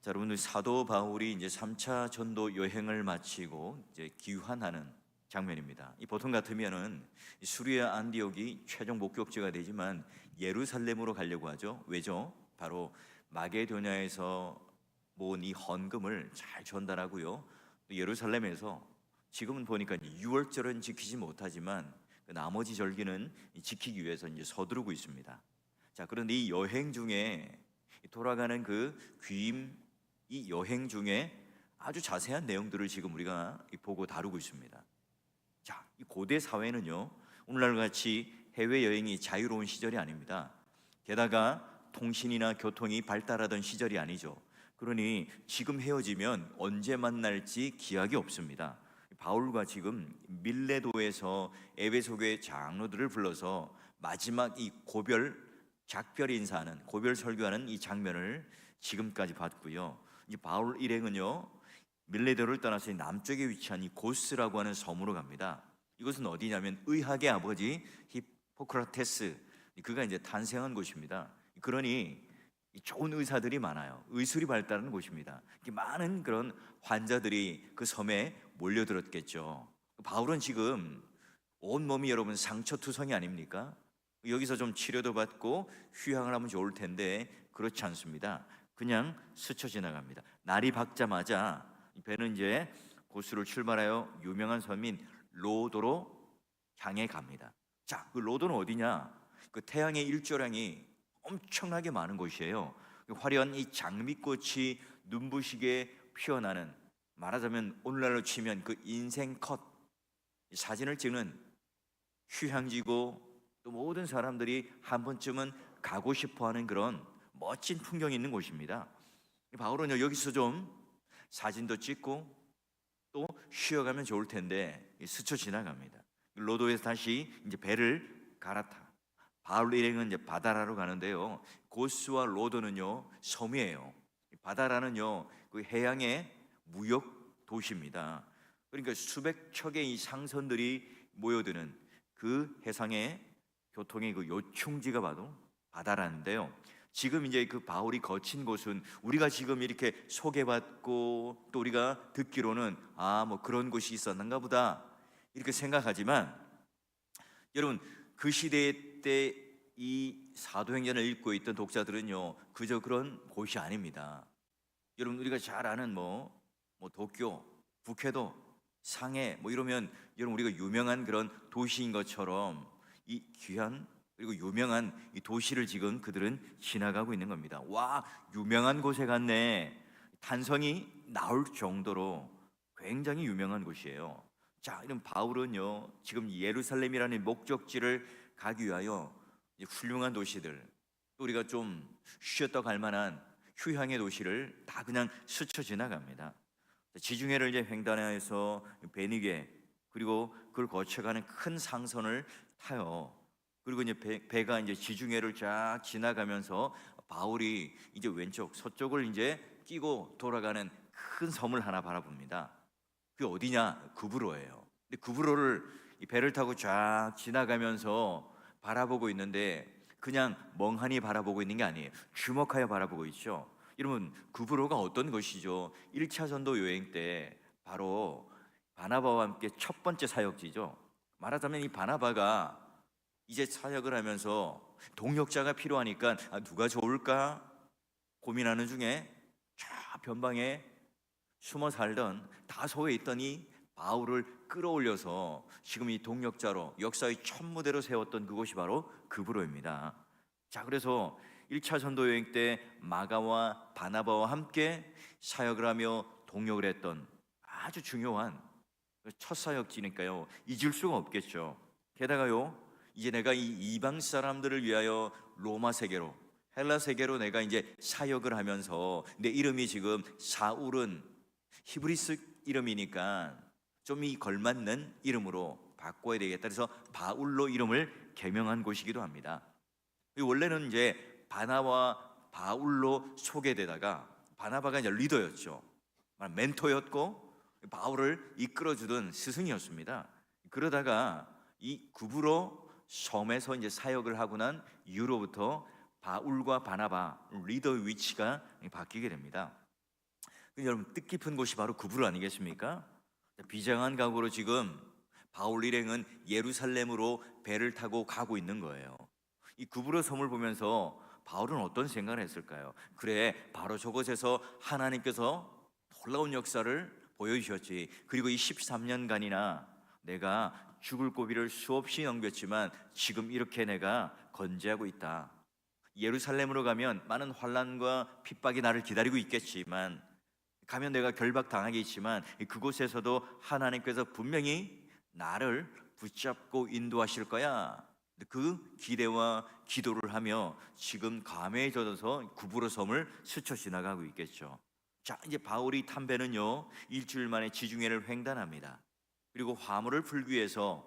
자, 여러분들 사도 바울이 이제 3차 전도 여행을 마치고 이제 귀환하는 장면입니다. 이 보통 같으면은 이 수리아 안디옥이 최종 목적지가 되지만 예루살렘으로 가려고 하죠. 왜죠? 바로 마게도냐에서 모은 이 헌금을 잘 전달하고요. 또 예루살렘에서 지금은 보니까 이제 유월절은 지키지 못하지만 그 나머지 절기는 지키기 위해서 이제 서두르고 있습니다. 자, 그런데 이 여행 중에 돌아가는 그 귀임 이 여행 중에 아주 자세한 내용들을 지금 우리가 보고 다루고 있습니다. 자, 이 고대 사회는요, 오늘날 같이 해외 여행이 자유로운 시절이 아닙니다. 게다가 통신이나 교통이 발달하던 시절이 아니죠. 그러니 지금 헤어지면 언제 만날지 기약이 없습니다. 바울과 지금 밀레도에서 에베소교의 장로들을 불러서 마지막 이 고별 작별 인사하는 고별 설교하는 이 장면을 지금까지 봤고요. 이 바울 일행은요 밀레도를 떠나서 이 남쪽에 위치한 이 고스라고 하는 섬으로 갑니다. 이것은 어디냐면 의학의 아버지 히포크라테스 그가 이제 탄생한 곳입니다. 그러니 이 좋은 의사들이 많아요. 의술이 발달하는 곳입니다. 많은 그런 환자들이 그 섬에 몰려들었겠죠. 바울은 지금 온 몸이 여러분 상처투성이 아닙니까? 여기서 좀 치료도 받고 휴양을 하면 좋을 텐데 그렇지 않습니다. 그냥 스쳐 지나갑니다. 날이 밝자마자 이 배는 이제 고수를 출발하여 유명한 섬인 로도로 향해 갑니다. 자, 그 로도는 어디냐? 그 태양의 일조량이 엄청나게 많은 곳이에요. 그 화려한 이 장미꽃이 눈부시게 피어나는 말하자면 오늘날로 치면 그 인생 컷이 사진을 찍는 휴양지고 또 모든 사람들이 한 번쯤은 가고 싶어하는 그런 멋진 풍경이 있는 곳입니다. 바울은 여기서 좀 사진도 찍고 또 쉬어가면 좋을 텐데 스쳐 지나갑니다. 로도에서 다시 이제 배를 갈아타. 바울 일행은 이제 바다라로 가는데요. 고스와 로도는요 섬이에요. 바다라는요 그 해양의 무역 도시입니다. 그러니까 수백 척의 이 상선들이 모여드는 그 해상의 교통의 그 요충지가 바로 바다라는데요. 지금 이제 그 바울이 거친 곳은 우리가 지금 이렇게 소개받고 또 우리가 듣기로는 아 뭐 그런 곳이 있었는가 보다 이렇게 생각하지만 여러분 그 시대 때 이 사도행전을 읽고 있던 독자들은요 그저 그런 곳이 아닙니다. 여러분 우리가 잘 아는 뭐, 뭐 도쿄, 북해도, 상해 뭐 이러면 여러분 우리가 유명한 그런 도시인 것처럼 이 귀한 그리고 유명한 이 도시를 지금 그들은 지나가고 있는 겁니다. 와 유명한 곳에 갔네. 탄성이 나올 정도로 굉장히 유명한 곳이에요. 자, 이런 바울은요 지금 예루살렘이라는 목적지를 가기 위하여 이 훌륭한 도시들 또 우리가 좀 쉬었다 갈 만한 휴양의 도시를 다 그냥 스쳐 지나갑니다. 지중해를 이제 횡단해서 베니게 그리고 그걸 거쳐가는 큰 상선을 타요. 그리고 이제 배, 가 이제 지중해를 쫙 지나가면서 바울이 이제 왼쪽 서쪽을 이제 끼고 돌아가는 큰 섬을 하나 바라봅니다. 그게 어디냐? 구브로예요. 근데 구브로를 이 배를 타고 쫙 지나가면서 바라보고 있는데 그냥 멍하니 바라보고 있는 게 아니에요. 주목하여 바라보고 있죠. 여러분 구브로가 어떤 것이죠? 1차 전도 여행 때 바로 바나바와 함께 첫 번째 사역지죠. 말하자면 이 바나바가 이제 사역을 하면서 동역자가 필요하니까 아, 누가 좋을까 고민하는 중에 저 변방에 숨어 살던 다소에 있더니 바울을 끌어올려서 지금 이 동역자로 역사의 첫 무대로 세웠던 그곳이 바로 그브로입니다. 자, 그래서 1차 전도 여행 때 마가와 바나바와 함께 사역을 하며 동역을 했던 아주 중요한 첫 사역지니까요. 잊을 수가 없겠죠. 게다가요. 이제 내가 이 이방 사람들을 위하여 로마 세계로 헬라 세계로 내가 이제 사역을 하면서 내 이름이 지금 사울은 히브리스 이름이니까 좀 이 걸맞는 이름으로 바꿔야 되겠다. 그래서 바울로 이름을 개명한 곳이기도 합니다. 원래는 이제 바나와 바울로 소개되다가 바나바가 이제 리더였죠. 멘토였고 바울을 이끌어주던 스승이었습니다. 그러다가 이 구부로 섬에서 이제 사역을 하고 난 이후로부터 바울과 바나바 리더 위치가 바뀌게 됩니다. 그 여러분 뜻깊은 곳이 바로 구브르 아니겠습니까? 비장한 각오로 지금 바울 일행은 예루살렘으로 배를 타고 가고 있는 거예요. 이 구브르 섬을 보면서 바울은 어떤 생각을 했을까요? 그래, 바로 저곳에서 하나님께서 놀라운 역사를 보여주셨지. 그리고 이 13년간이나 내가 죽을 고비를 수없이 넘겼지만 지금 이렇게 내가 건재하고 있다. 예루살렘으로 가면 많은 환란과 핍박이 나를 기다리고 있겠지만 가면 내가 결박당하겠지만 그곳에서도 하나님께서 분명히 나를 붙잡고 인도하실 거야. 그 기대와 기도를 하며 지금 감회에 젖어서 구부로 섬을 스쳐 지나가고 있겠죠. 자, 이제 바울이 탐배는요 일주일 만에 지중해를 횡단합니다. 그리고 화물을 풀기 위해서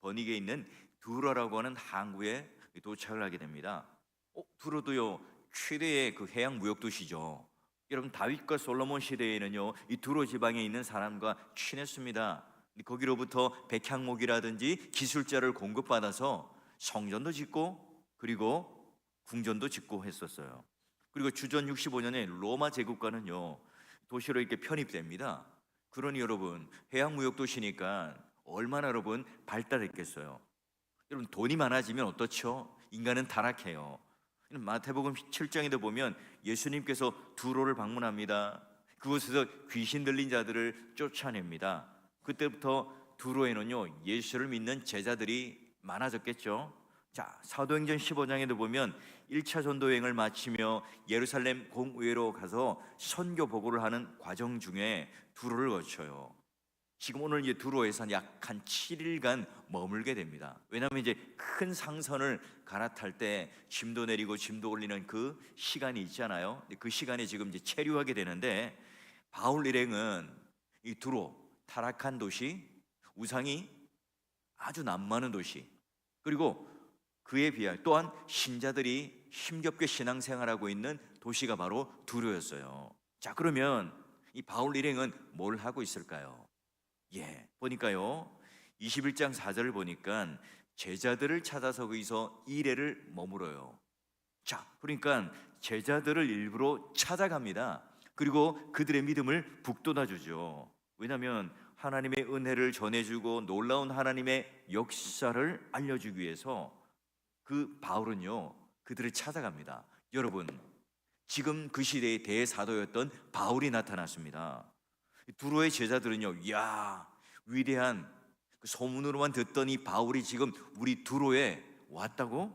번익에 있는 두로라고 하는 항구에 도착을 하게 됩니다. 어, 두로도요 최대의 그 해양 무역 도시죠. 여러분 다윗과 솔로몬 시대에는요 이 두로 지방에 있는 사람과 친했습니다. 거기로부터 백향목이라든지 기술자를 공급받아서 성전도 짓고 그리고 궁전도 짓고 했었어요. 그리고 주전 65년에 로마 제국과는요 도시로 이렇게 편입됩니다. 그러니 여러분 해양 무역 도시니까 얼마나 여러분 발달했겠어요. 여러분 돈이 많아지면 어떻죠? 인간은 타락해요. 마태복음 7장에도 보면 예수님께서 두로를 방문합니다. 그곳에서 귀신 들린 자들을 쫓아냅니다. 그때부터 두로에는요 예수를 믿는 제자들이 많아졌겠죠. 자 사도행전 15장에도 보면 1차 전도 여행을 마치며 예루살렘 공의회로 가서 선교 보고를 하는 과정 중에 두로를 거쳐요. 지금 오늘 이제 두로에서 약 한 7일간 머물게 됩니다. 왜냐하면 이제 큰 상선을 갈아탈 때 짐도 내리고 짐도 올리는 그 시간이 있잖아요. 그 시간에 지금 이제 체류하게 되는데 바울 일행은 이 두로 타락한 도시, 우상이 아주 남많은 도시, 그리고 그에 비하여 또한 신자들이 힘겹게 신앙생활하고 있는 도시가 바로 두로였어요. 자 그러면 이 바울 일행은 뭘 하고 있을까요? 예, 보니까요. 21장 4절을 보니까 제자들을 찾아서 거기서 이래를 머물어요. 자, 그러니까 제자들을 일부러 찾아갑니다. 그리고 그들의 믿음을 북돋아 주죠. 왜냐하면 하나님의 은혜를 전해주고 놀라운 하나님의 역사를 알려주기 위해서 그 바울은요 그들을 찾아갑니다. 여러분 지금 그 시대의 대사도였던 바울이 나타났습니다. 두로의 제자들은요, 야 위대한 그 소문으로만 듣던 이 바울이 지금 우리 두로에 왔다고?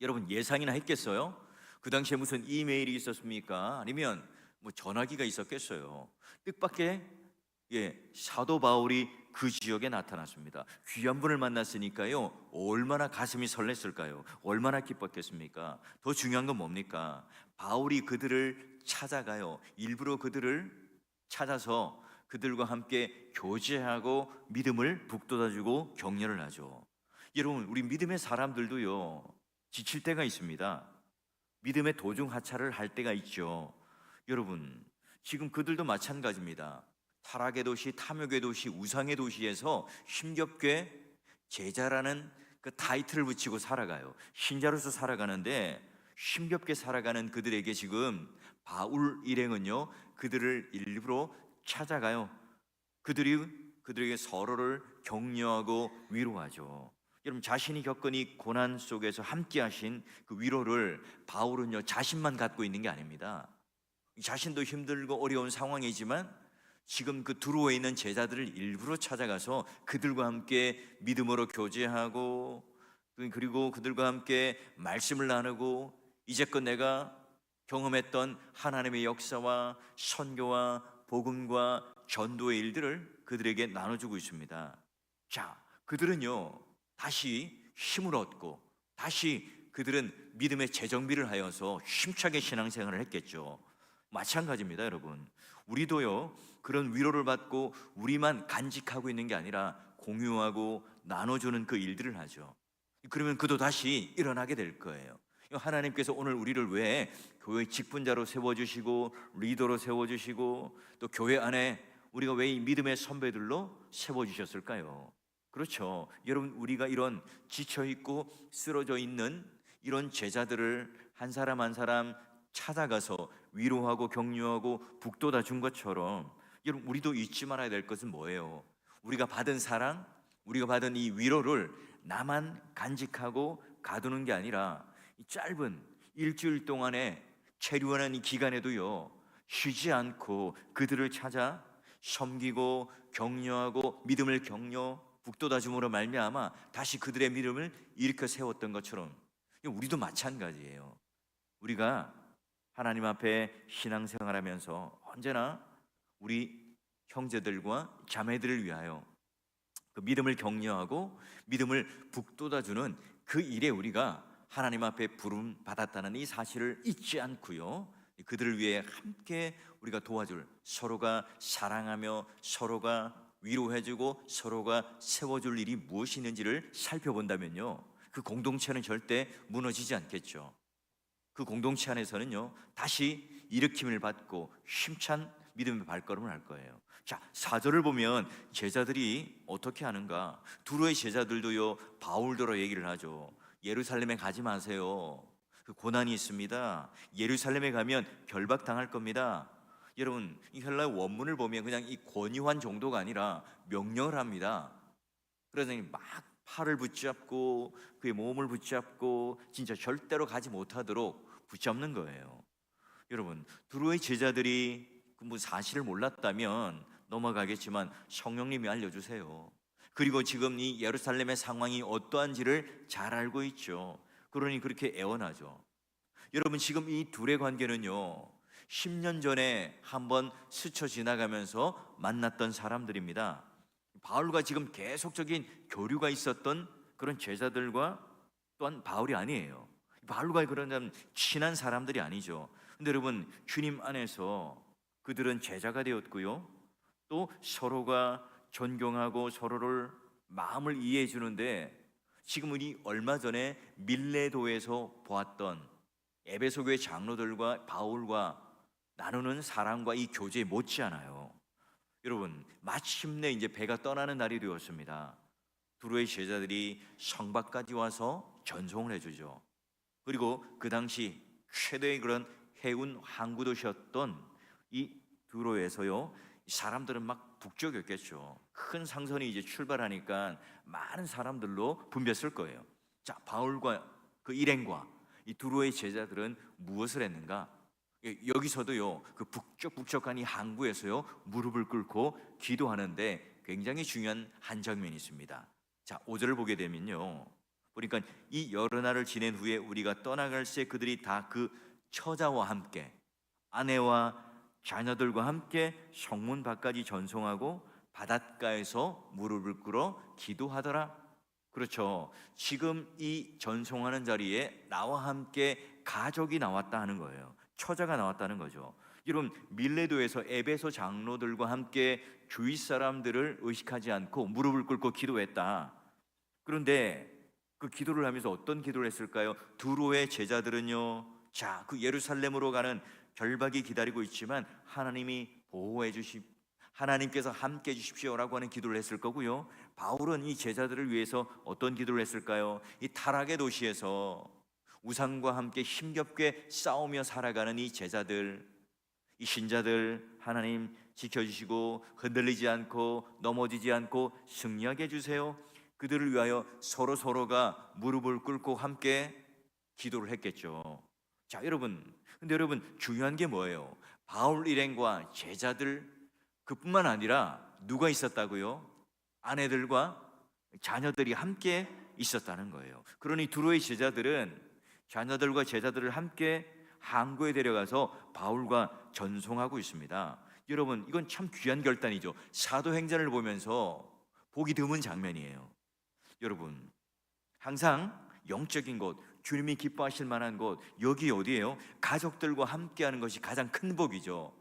여러분 예상이나 했겠어요? 그 당시에 무슨 이메일이 있었습니까? 아니면 뭐 전화기가 있었겠어요? 뜻밖의 예, 사도 바울이 그 지역에 나타났습니다. 귀한 분을 만났으니까요. 얼마나 가슴이 설렜을까요? 얼마나 기뻤겠습니까? 더 중요한 건 뭡니까? 바울이 그들을 찾아가요. 일부러 그들을 찾아서 그들과 함께 교제하고 믿음을 북돋아주고 격려를 하죠. 여러분, 우리 믿음의 사람들도요. 지칠 때가 있습니다. 믿음의 도중 하차를 할 때가 있죠. 여러분, 지금 그들도 마찬가지입니다. 타락의 도시, 탐욕의 도시, 우상의 도시에서 힘겹게 제자라는 그 타이틀을 붙이고 살아가요. 신자로서 살아가는데 힘겹게 살아가는 그들에게 지금 바울 일행은요, 그들을 일부러 찾아가요. 그들이 그들에게 서로를 격려하고 위로하죠. 여러분 자신이 이 고난 속에서 함께 하신 그 위로를 바울은요 자신만 갖고 있는 게 아닙니다. 자신도 힘들고 어려운 상황이지만 지금 그 두루에 있는 제자들을 일부러 찾아가서 그들과 함께 믿음으로 교제하고 그리고 그들과 함께 말씀을 나누고 이제껏 내가 경험했던 하나님의 역사와 선교와 복음과 전도의 일들을 그들에게 나눠주고 있습니다. 자, 그들은요 다시 힘을 얻고 다시 그들은 믿음의 재정비를 하여서 힘차게 신앙생활을 했겠죠. 마찬가지입니다, 여러분. 우리도요 그런 위로를 받고 우리만 간직하고 있는 게 아니라 공유하고 나눠주는 그 일들을 하죠. 그러면 그도 다시 일어나게 될 거예요. 하나님께서 오늘 우리를 왜 교회 직분자로 세워주시고 리더로 세워주시고 또 교회 안에 우리가 왜 이 믿음의 선배들로 세워주셨을까요? 그렇죠. 여러분 우리가 이런 지쳐 있고 쓰러져 있는 이런 제자들을 한 사람 한 사람 찾아가서 위로하고 격려하고 북돋아 준 것처럼 여러분 우리도 잊지 말아야 될 것은 뭐예요? 우리가 받은 사랑, 우리가 받은 이 위로를 나만 간직하고 가두는 게 아니라 이 짧은 일주일 동안에 체류하는 이 기간에도요 쉬지 않고 그들을 찾아 섬기고 격려하고 믿음을 격려 북돋아 줌으로 말미암아 다시 그들의 믿음을 일으켜 세웠던 것처럼 우리도 마찬가지예요. 우리가 하나님 앞에 신앙생활하면서 언제나 우리 형제들과 자매들을 위하여 그 믿음을 격려하고 믿음을 북돋아주는 그 일에 우리가 하나님 앞에 부름 받았다는 이 사실을 잊지 않고요. 그들을 위해 함께 우리가 도와줄 서로가 사랑하며 서로가 위로해주고 서로가 세워줄 일이 무엇이 있는지를 살펴본다면요. 그 공동체는 절대 무너지지 않겠죠. 그 공동체 안에서는요 다시 일으킴을 받고 힘찬 믿음의 발걸음을 할 거예요. 자 사절을 보면 제자들이 어떻게 하는가? 두로의 제자들도요 바울더러 얘기를 하죠. 예루살렘에 가지 마세요. 그 고난이 있습니다. 예루살렘에 가면 결박 당할 겁니다. 여러분 이 헬라의 원문을 보면 그냥 이 권유한 정도가 아니라 명령을 합니다. 그래서 막 팔을 붙잡고 그의 몸을 붙잡고 진짜 절대로 가지 못하도록 붙잡는 거예요. 여러분 두로의 제자들이 그뭐 사실을 몰랐다면 넘어가겠지만 성령님이 알려주세요. 그리고 지금 이 예루살렘의 상황이 어떠한지를 잘 알고 있죠. 그러니 그렇게 애원하죠. 여러분 지금 이 둘의 관계는요. 10년 전에 한번 스쳐 지나가면서 만났던 사람들입니다. 바울과 지금 계속적인 교류가 있었던 그런 제자들과 또한 바울이 아니에요. 바울과 그런 친한 사람들이 아니죠. 근데 여러분 주님 안에서 그들은 제자가 되었고요. 또 서로가 존경하고 서로를 마음을 이해해 주는데 지금 우리 얼마 전에 밀레도에서 보았던 에베소 교회 장로들과 바울과 나누는 사랑과 이 교제에 못지않아요. 여러분 마침내 이제 배가 떠나는 날이 되었습니다. 두로의 제자들이 성밖까지 와서 전송을 해주죠. 그리고 그 당시 최대의 그런 해운 항구 도시였던 이 두로에서요 사람들은 막 북적였겠죠. 큰 상선이 이제 출발하니까 많은 사람들로 붐볐을 거예요. 자 바울과 그 일행과 이 두로의 제자들은 무엇을 했는가? 예, 여기서도요 그 북적북적한 이 항구에서요 무릎을 꿇고 기도하는데 굉장히 중요한 한 장면이 있습니다. 자 5절을 보게 되면요 보니까 이 여러 날을 지낸 후에 우리가 떠나갈 새 그들이 다 그 처자와 함께 아내와 자녀들과 함께 성문 밖까지 전송하고 바닷가에서 무릎을 꿇어 기도하더라. 그렇죠. 지금 이 전송하는 자리에 나와 함께 가족이 나왔다 하는 거예요. 처자가 나왔다는 거죠. 여러분 밀레도에서 에베소 장로들과 함께 주위 사람들을 의식하지 않고 무릎을 꿇고 기도했다. 그런데 그 기도를 하면서 어떤 기도를 했을까요? 두로의 제자들은요. 자, 그 예루살렘으로 가는 결박이 기다리고 있지만 하나님이 보호해 주십 하나님께서 함께 해 주십시오라고 하는 기도를 했을 거고요. 바울은 이 제자들을 위해서 어떤 기도를 했을까요? 이 타락의 도시에서 우상과 함께 힘겹게 싸우며 살아가는 이 제자들, 이 신자들 하나님 지켜주시고 흔들리지 않고 넘어지지 않고 승리하게 해주세요. 그들을 위하여 서로 서로가 무릎을 꿇고 함께 기도를 했겠죠. 자, 여러분. 근데 여러분 중요한 게 뭐예요? 바울 일행과 제자들 그뿐만 아니라 누가 있었다고요? 아내들과 자녀들이 함께 있었다는 거예요. 그러니 두로의 제자들은 자녀들과 제자들을 함께 항구에 데려가서 바울과 전송하고 있습니다. 여러분, 이건 참 귀한 결단이죠. 사도행전을 보면서 보기 드문 장면이에요. 여러분, 항상 영적인 곳, 주님이 기뻐하실 만한 곳, 여기 어디예요? 가족들과 함께하는 것이 가장 큰 복이죠.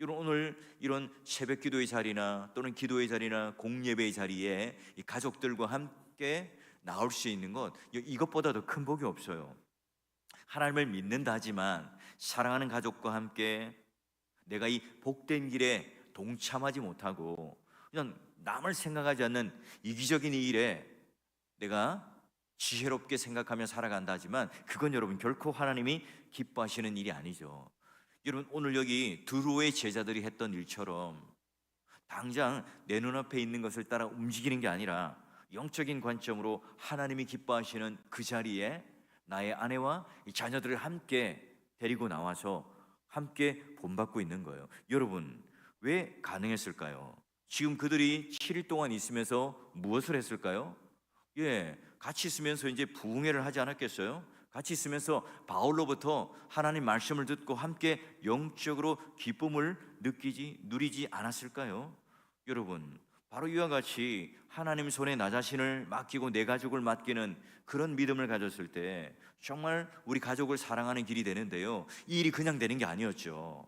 여러분 오늘 이런 새벽 기도의 자리나 또는 기도의 자리나 공예배의 자리에 이 가족들과 함께 나올 수 있는 것 이것보다 더 큰 복이 없어요. 하나님을 믿는다 하지만 사랑하는 가족과 함께 내가 이 복된 길에 동참하지 못하고 그냥 남을 생각하지 않는 이기적인 이 일에 내가 지혜롭게 생각하며 살아간다 하지만 그건 여러분 결코 하나님이 기뻐하시는 일이 아니죠. 여러분 오늘 여기 두로의 제자들이 했던 일처럼 당장 내 눈앞에 있는 것을 따라 움직이는 게 아니라 영적인 관점으로 하나님이 기뻐하시는 그 자리에 나의 아내와 이 자녀들을 함께 데리고 나와서 함께 본받고 있는 거예요. 여러분, 왜 가능했을까요? 지금 그들이 7일 동안 있으면서 무엇을 했을까요? 예, 같이 있으면서 이제 부흥회를 하지 않았겠어요? 같이 있으면서 바울로부터 하나님 말씀을 듣고 함께 영적으로 기쁨을 느끼지 누리지 않았을까요? 여러분, 바로 이와 같이 하나님 손에 나 자신을 맡기고 내 가족을 맡기는 그런 믿음을 가졌을 때 정말 우리 가족을 사랑하는 길이 되는데요. 이 일이 그냥 되는 게 아니었죠.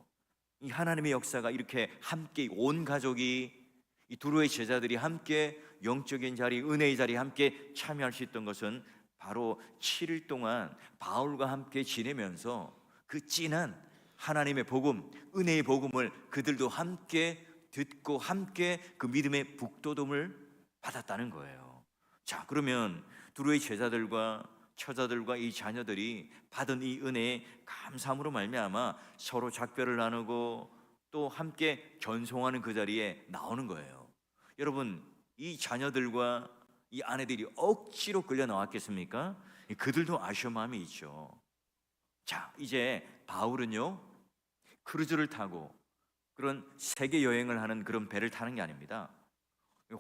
이 하나님의 역사가 이렇게 함께 온 가족이 이 두루의 제자들이 함께 영적인 자리, 은혜의 자리에 함께 참여할 수 있던 것은 바로 7일 동안 바울과 함께 지내면서 그 진한 하나님의 복음, 은혜의 복음을 그들도 함께 듣고 함께 그 믿음의 북돋움을 받았다는 거예요. 자, 그러면 두루의 제자들과 처자들과 이 자녀들이 받은 이 은혜에 감사함으로 말미암아 서로 작별을 나누고 또 함께 견송하는 그 자리에 나오는 거예요. 여러분, 이 자녀들과 이 아내들이 억지로 끌려 나왔겠습니까? 그들도 아쉬운 마음이 있죠. 자, 이제 바울은요, 크루즈를 타고 그런 세계 여행을 하는 그런 배를 타는 게 아닙니다.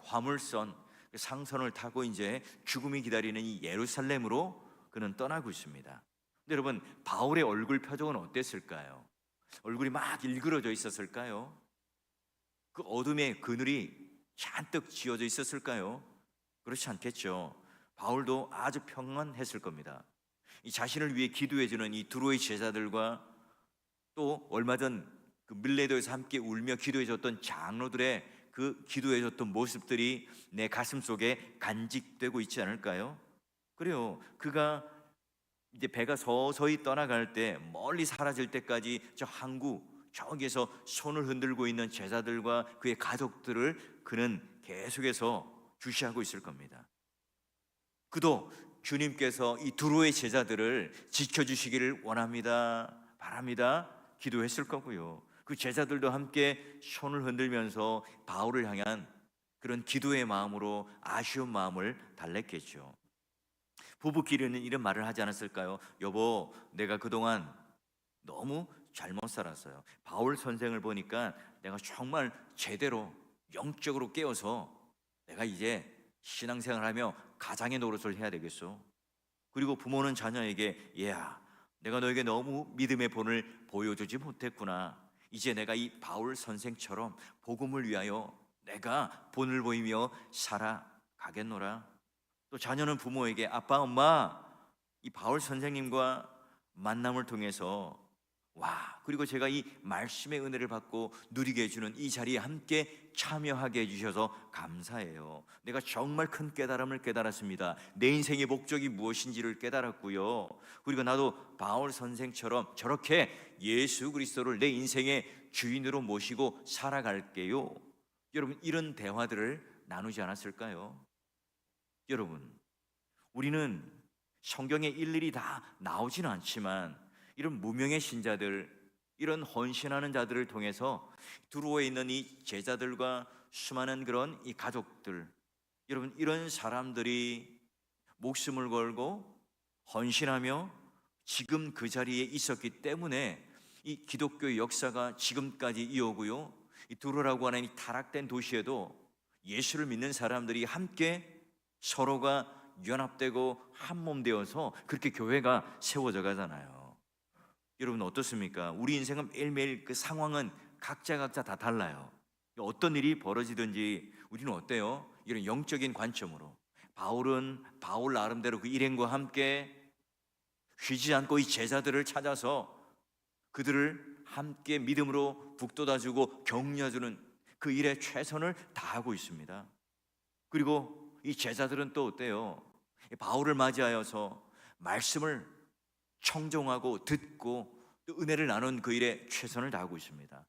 화물선, 상선을 타고 이제 죽음이 기다리는 이 예루살렘으로 그는 떠나고 있습니다. 여러분, 바울의 얼굴 표정은 어땠을까요? 얼굴이 막 일그러져 있었을까요? 그 어둠의 그늘이 잔뜩 지어져 있었을까요? 그렇지 않겠죠. 바울도 아주 평안했을 겁니다. 이 자신을 위해 기도해주는 이 두로의 제자들과 또 얼마 전 그 밀레도에서 함께 울며 기도해줬던 장로들의 그 기도해줬던 모습들이 내 가슴 속에 간직되고 있지 않을까요? 그래요. 그가 이제 배가 서서히 떠나갈 때 멀리 사라질 때까지 저 항구 저기에서 손을 흔들고 있는 제자들과 그의 가족들을 그는 계속해서 주시하고 있을 겁니다. 그도 주님께서 이 두로의 제자들을 지켜주시기를 원합니다. 바랍니다. 기도했을 거고요. 그 제자들도 함께 손을 흔들면서 바울을 향한 그런 기도의 마음으로 아쉬운 마음을 달랬겠죠. 부부끼리는 이런 말을 하지 않았을까요? 여보, 내가 그동안 너무 잘못 살았어요. 바울 선생을 보니까 내가 정말 제대로 영적으로 깨어서 내가 이제 신앙생활하며 가장의 노릇을 해야 되겠어. 그리고 부모는 자녀에게 얘야, 내가 너에게 너무 믿음의 본을 보여주지 못했구나. 이제 내가 이 바울 선생처럼 복음을 위하여 내가 본을 보이며 살아가겠노라. 또 자녀는 부모에게 아빠, 엄마, 이 바울 선생님과 만남을 통해서 와, 그리고 제가 이 말씀의 은혜를 받고 누리게 해주는 이 자리에 함께 참여하게 해주셔서 감사해요. 내가 정말 큰 깨달음을 깨달았습니다. 내 인생의 목적이 무엇인지를 깨달았고요. 그리고 나도 바울 선생처럼 저렇게 예수 그리스도를 내 인생의 주인으로 모시고 살아갈게요. 여러분, 이런 대화들을 나누지 않았을까요? 여러분, 우리는 성경에 일일이 다 나오지는 않지만 이런 무명의 신자들, 이런 헌신하는 자들을 통해서 두루에 있는 이 제자들과 수많은 그런 이 가족들, 여러분 이런 사람들이 목숨을 걸고 헌신하며 지금 그 자리에 있었기 때문에 이 기독교 역사가 지금까지 이어오고요. 이 두루라고 하는 이 타락된 도시에도 예수를 믿는 사람들이 함께 서로가 연합되고 한 몸 되어서 그렇게 교회가 세워져 가잖아요. 여러분 어떻습니까? 우리 인생은 매일매일 그 상황은 각자 각자 다 달라요. 어떤 일이 벌어지든지 우리는 어때요? 이런 영적인 관점으로 바울은 바울 나름대로 그 일행과 함께 쉬지 않고 이 제자들을 찾아서 그들을 함께 믿음으로 북돋아주고 격려주는 그 일에 최선을 다하고 있습니다. 그리고 이 제자들은 또 어때요? 바울을 맞이하여서 말씀을 청종하고 듣고 또 은혜를 나눈 그 일에 최선을 다하고 있습니다.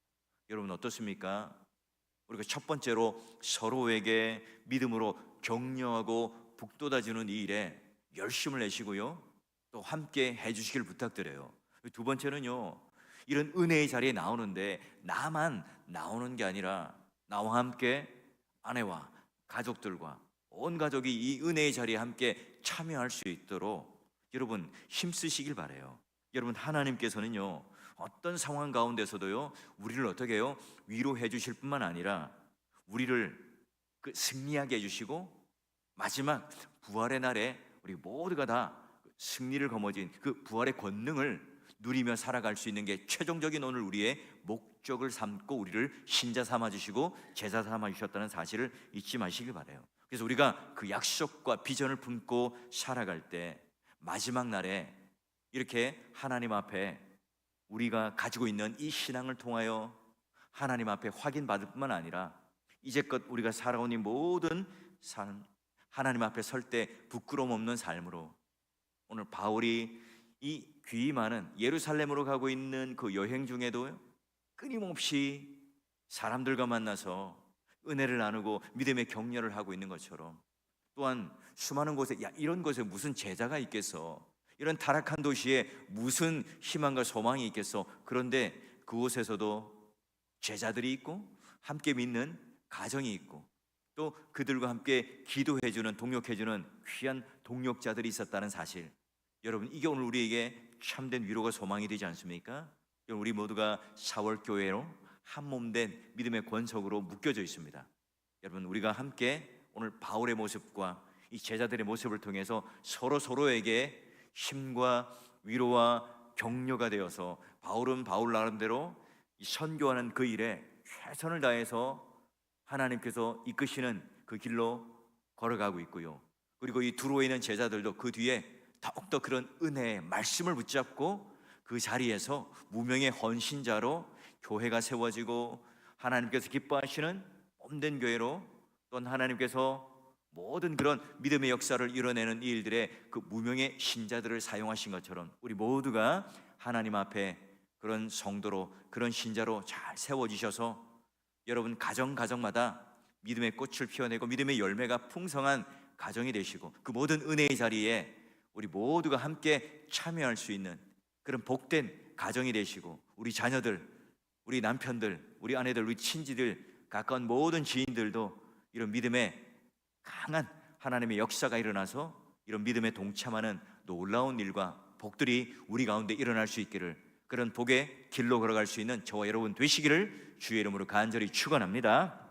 여러분 어떻습니까? 우리가 첫 번째로 서로에게 믿음으로 격려하고 북돋아주는 이 일에 열심을 내시고요. 또 함께 해주시길 부탁드려요. 두 번째는요. 이런 은혜의 자리에 나오는데 나만 나오는 게 아니라 나와 함께 아내와 가족들과 온 가족이 이 은혜의 자리에 함께 참여할 수 있도록 여러분 힘쓰시길 바래요. 여러분 하나님께서는요 어떤 상황 가운데서도요 우리를 어떻게 해요 위로해 주실 뿐만 아니라 우리를 그 승리하게 해 주시고 마지막 부활의 날에 우리 모두가 다 승리를 거머쥔 그 부활의 권능을 누리며 살아갈 수 있는 게 최종적인 오늘 우리의 목적을 삼고 우리를 신자 삼아 주시고 제자 삼아 주셨다는 사실을 잊지 마시길 바래요. 그래서 우리가 그 약속과 비전을 품고 살아갈 때 마지막 날에 이렇게 하나님 앞에 우리가 가지고 있는 이 신앙을 통하여 하나님 앞에 확인받을 뿐만 아니라 이제껏 우리가 살아온 이 모든 삶 하나님 앞에 설 때 부끄러움 없는 삶으로 오늘 바울이 이귀 많은 예루살렘으로 가고 있는 그 여행 중에도 끊임없이 사람들과 만나서 은혜를 나누고 믿음의 격려를 하고 있는 것처럼 또한 수많은 곳에 야 이런 곳에 무슨 제자가 있겠어? 이런 타락한 도시에 무슨 희망과 소망이 있겠어? 그런데 그곳에서도 제자들이 있고 함께 믿는 가정이 있고 또 그들과 함께 기도해주는 동력해주는 귀한 동력자들이 있었다는 사실. 여러분 이게 오늘 우리에게 참된 위로가 소망이 되지 않습니까? 우리 모두가 4월 교회로 한 몸 된 믿음의 권속으로 묶여져 있습니다. 여러분 우리가 함께 오늘 바울의 모습과 이 제자들의 모습을 통해서 서로 서로에게 힘과 위로와 격려가 되어서 바울은 바울 나름대로 이 선교하는 그 일에 최선을 다해서 하나님께서 이끄시는 그 길로 걸어가고 있고요. 그리고 이 두로에 있는 제자들도 그 뒤에 더욱더 그런 은혜의 말씀을 붙잡고 그 자리에서 무명의 헌신자로 교회가 세워지고 하나님께서 기뻐하시는 몸된 교회로 또한 하나님께서 모든 그런 믿음의 역사를 이뤄내는 이 일들에 그 무명의 신자들을 사용하신 것처럼 우리 모두가 하나님 앞에 그런 성도로 그런 신자로 잘 세워지셔서 여러분 가정 가정마다 믿음의 꽃을 피워내고 믿음의 열매가 풍성한 가정이 되시고 그 모든 은혜의 자리에 우리 모두가 함께 참여할 수 있는 그런 복된 가정이 되시고 우리 자녀들, 우리 남편들, 우리 아내들, 우리 친지들, 가까운 모든 지인들도 이런 믿음의 강한 하나님의 역사가 일어나서 이런 믿음에 동참하는 놀라운 일과 복들이 우리 가운데 일어날 수 있기를 그런 복의 길로 걸어갈 수 있는 저와 여러분 되시기를 주의 이름으로 간절히 축원합니다.